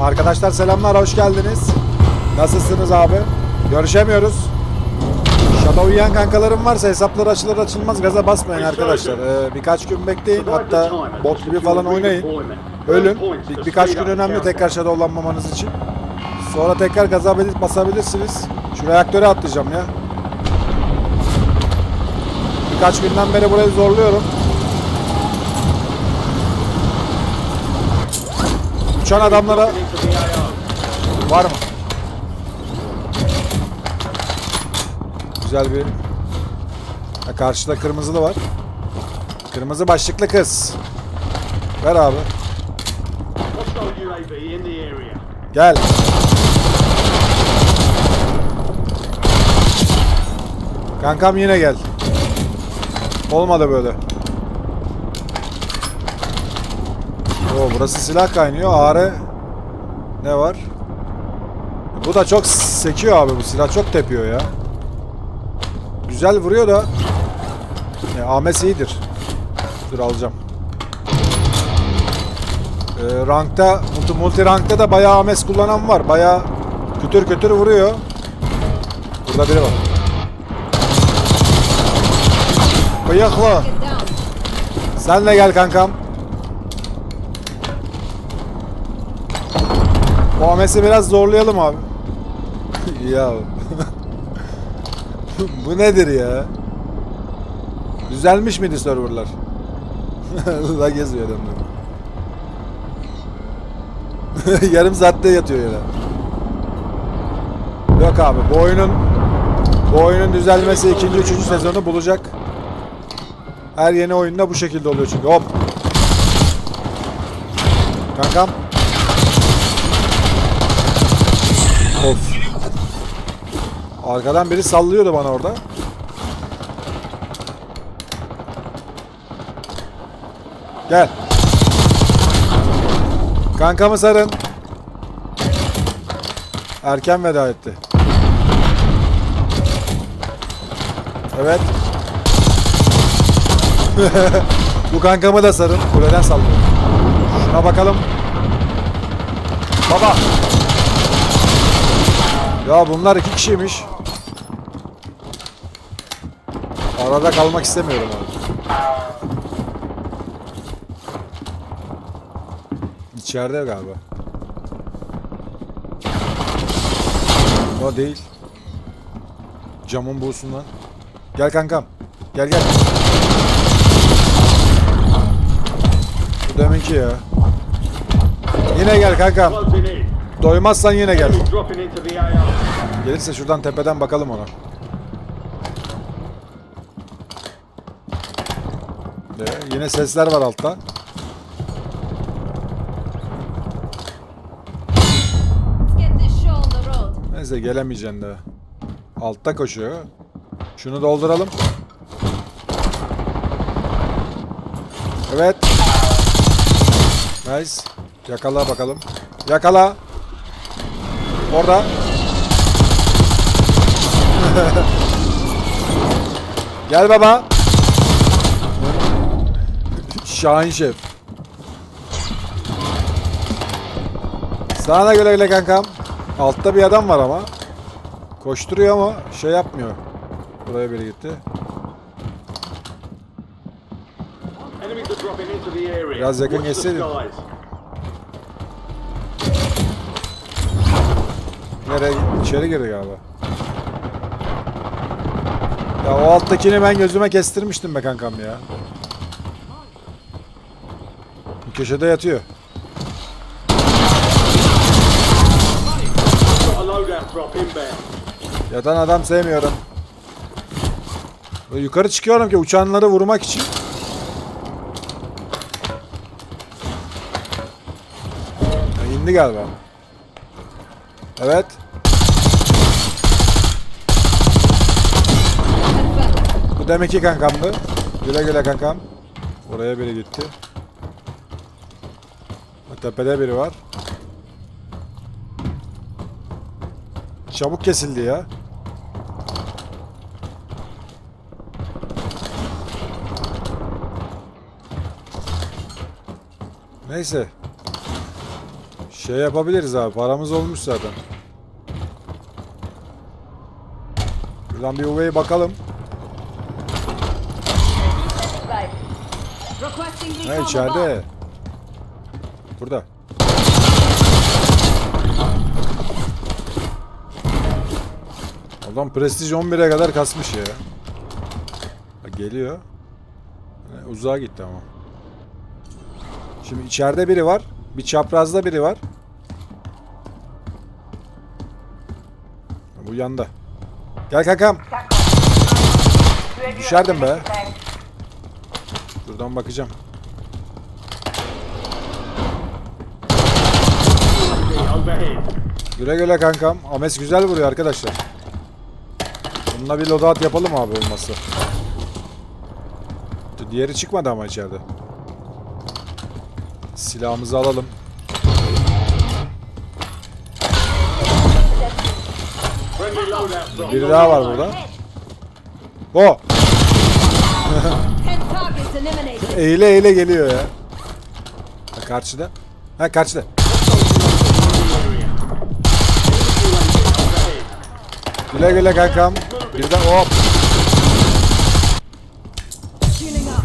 Arkadaşlar selamlar, hoş geldiniz. Nasılsınız abi? Görüşemiyoruz. Shadow uyuyan kankalarım varsa hesapları açılır açılmaz gaza basmayın arkadaşlar. Ee, birkaç gün bekleyin hatta bot gibi falan oynayın. Ölün. Bir, birkaç gün önemli tekrar shadowlanmamanız için. Sonra tekrar gaza bas- basabilirsiniz. Şu reaktöre atlayacağım ya. Birkaç günden beri burayı zorluyorum. Uçan adamlara var mı? Güzel bir... Ha, karşıda kırmızılı var. Kırmızı başlıklı kız. Ver abi. Hostile UAV in the area. Gel. Kankam yine gel. Olmadı böyle. Oo, burası silah kaynıyor. Ağrı ne var? Bu da çok sekiyor abi bu silah çok tepiyor ya. Güzel vuruyor da ya, Ames iyidir. Dur alacağım. Ee, rankta, multi, multi rankta da bayağı Ames kullanan var. Bayağı kütür kütür vuruyor. Burada biri var. Bıyıklı. Sen de gel kankam. O Ames'i biraz zorlayalım abi. Ya. Bu nedir ya? Düzelmiş miydi serverlar? La geziyor adamlar. Yarım saatte yatıyor yine. Yok abi bu oyunun bu oyunun düzelmesi ikinci üçüncü sezonu bulacak. Her yeni oyunda bu şekilde oluyor çünkü. Hop. Kankam. Of. Arkadan biri sallıyordu bana orada. Gel. Kankamı sarın. Erken veda etti. Evet. Bu kankamı da sarın. Kuleden sallıyor. Şuna bakalım. Baba. Ya bunlar iki kişiymiş. Arada kalmak istemiyorum abi. İçeride galiba. O değil. Camın buğusundan. Gel kankam. Gel gel. Bu deminki ya. Yine gel kankam. Doymazsan yine gel. Gelirse şuradan tepeden bakalım ona. Yine sesler var altta. Neyse gelemeyeceksin de. Altta koşuyor. Şunu dolduralım. Evet. Nice. Yakala bakalım. Yakala. Orada. Gel baba. Şahin Şef. Sana güle güle kankam. Altta bir adam var ama. Koşturuyor ama şey yapmıyor. Buraya biri gitti. Biraz yakın skies. Nereye? İçeri girdi galiba. Ya o alttakini ben gözüme kestirmiştim be kankam ya. Bu köşede yatıyor. Yatan adam sevmiyorum. Yukarı çıkıyorum ki uçanları vurmak için. Ya indi galiba. Evet. Bu demek ki kankamdı. Güle güle kankam. Oraya biri gitti. Tepede biri var. Çabuk kesildi ya. Neyse. Şey yapabiliriz abi. Paramız olmuş zaten. Buradan bir UV'ye bakalım. Ha içeride. Burada. Adam Prestige 11'e kadar kasmış ya. Ha, geliyor. Ha, uzağa gitti ama. Şimdi içeride biri var. Bir çaprazda biri var. Bu yanda. Gel kankam. Düşerdim be. Buradan bakacağım. Overhead. Güle güle kankam. Ames güzel vuruyor arkadaşlar. Bununla bir loadout yapalım abi olmazsa. Diğeri çıkmadı ama içeride. Silahımızı alalım. Biri daha var burada. O Ten targets eliminated. eğile eğile geliyor ya. Ha, karşıda. Ha karşıda. Güle güle kankam. Birden hop.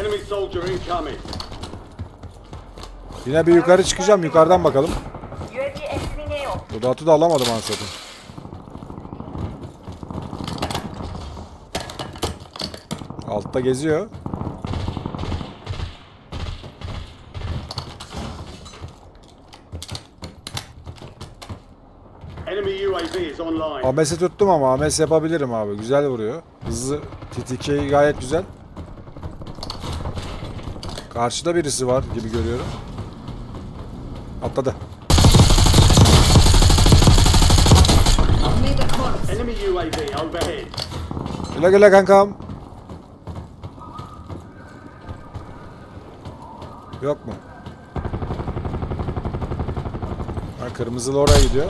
Enemy soldier incoming. Yine bir yukarı çıkacağım. Yukarıdan bakalım. UAV exiting AO. Loadout'u da alamadım anasını. Altta geziyor. Enemy UAV is online. Ames'i tuttum ama Ames yapabilirim abi. Güzel vuruyor. Hızlı. TTK gayet güzel. Karşıda birisi var gibi görüyorum. Atladı. Güle güle kankam. Yok mu? Ha, kırmızılı oraya gidiyor.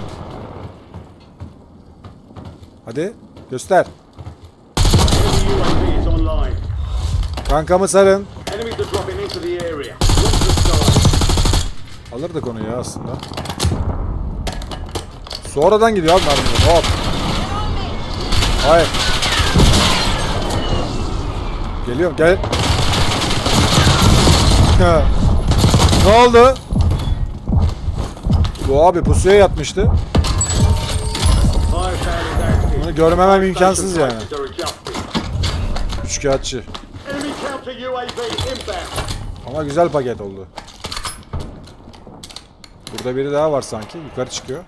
Hadi göster. Kankamı sarın. Alırdık onu ya aslında. Sonradan gidiyor abi mermiler. Hop. Hayır. Geliyorum gel. ne oldu? Bu abi pusuya yatmıştı. Bunu görmemem imkansız yani. Üçkağıtçı. Ama güzel paket oldu. Burada biri daha var sanki. Yukarı çıkıyor.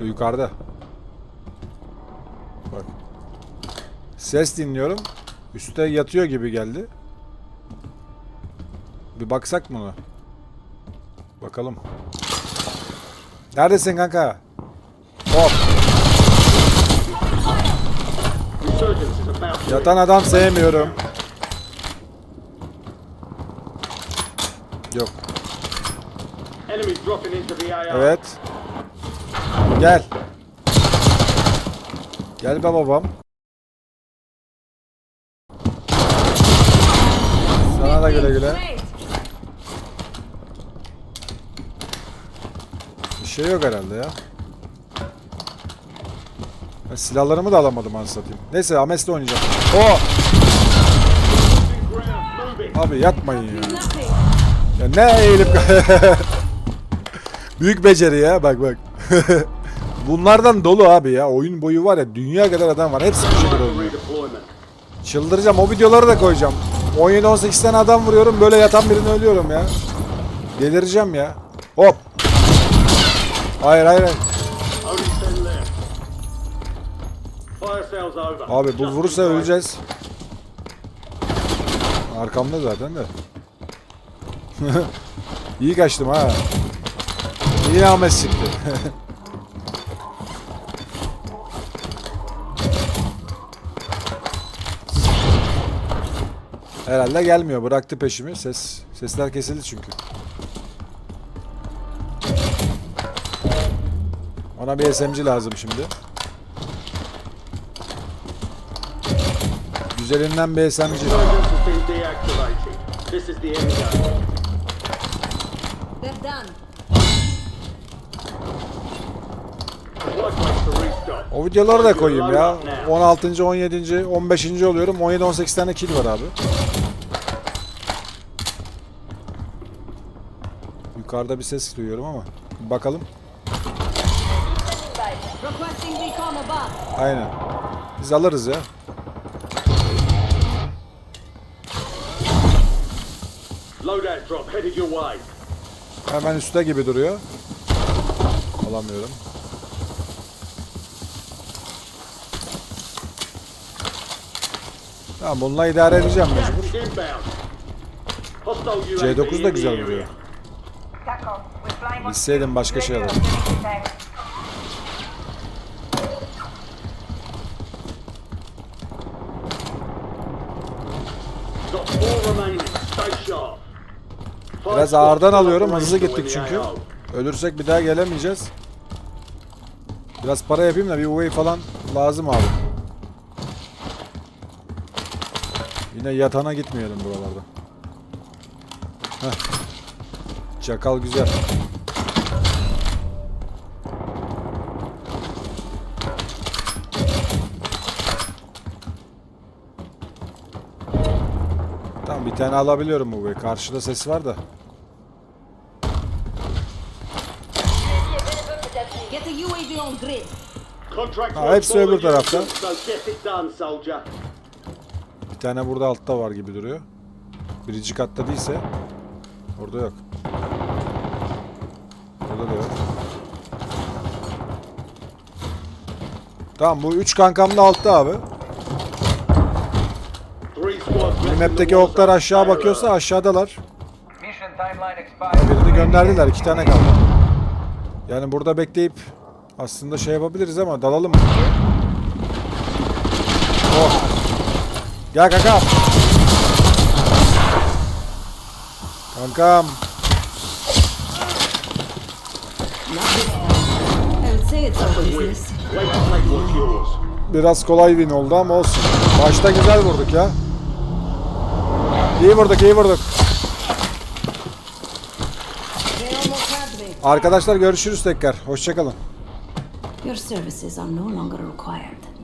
Yukarıda. Bak. Ses dinliyorum. Üste yatıyor gibi geldi. Bir baksak mı ona? Bakalım. Neredesin kanka? Hop. Yatan adam sevmiyorum. Yok. Evet. Gel. Gel be babam. Sana da güle güle. Great. Bir şey yok herhalde ya. Ben silahlarımı da alamadım anasını satayım. Neyse Ames'le oynayacağım. O abi yatmayın ya. Ya ne eğilip Büyük beceri ya bak bak. Bunlardan dolu abi ya. Oyun boyu var ya dünya kadar adam var. Hepsi bu şekilde oynuyor. Çıldıracağım. O videoları da koyacağım. 17-18 tane adam vuruyorum. Böyle yatan birini ölüyorum ya. Delireceğim ya. Hop. Hayır hayır hayır. Only 10 left. Fire sales over. Abi bu vurursa öleceğiz. Arkamda zaten de. İyi kaçtım ha. İyi Ahmet çıktı. Herhalde gelmiyor. Bıraktı peşimi. Ses sesler kesildi çünkü. Ona bir SMG lazım şimdi. Güzelinden bir SMG. O videoları da koyayım ya. 16. 17. 15. oluyorum. 17-18 tane kill var abi. Yukarıda bir ses duyuyorum ama. Bakalım. Requesting recon above. Aynen. Biz alırız ya. Loadout drop headed your way. Hemen üstte gibi duruyor. Alamıyorum. Tamam bununla idare edeceğim mecbur. Gas is inbound. Hostile UAV C9 da güzel on Bilseydim başka şey alırdım. Biraz ağırdan alıyorum. Hızlı gittik çünkü. Ölürsek bir daha gelemeyeceğiz. Biraz para yapayım da bir UAV falan lazım abi. Yine yatana gitmeyelim buralarda. Heh. Çakal güzel. Tane alabiliyorum bu UAV. Karşıda ses var da. Ha, hepsi öbür tarafta. Bir tane burada altta var gibi duruyor. Birinci katta değilse orada yok. Burada da yok. Tamam bu üç kankam da altta abi. Map'teki oklar aşağı bakıyorsa aşağıdalar. Birini gönderdiler. iki tane kaldı. Yani burada bekleyip aslında şey yapabiliriz ama dalalım mı? Oh. Gel kankam. Kankam. Biraz kolay win oldu ama olsun. Başta güzel vurduk ya. İyi vurduk, iyi vurduk. Arkadaşlar görüşürüz tekrar. Hoşçakalın. Your services are no longer required.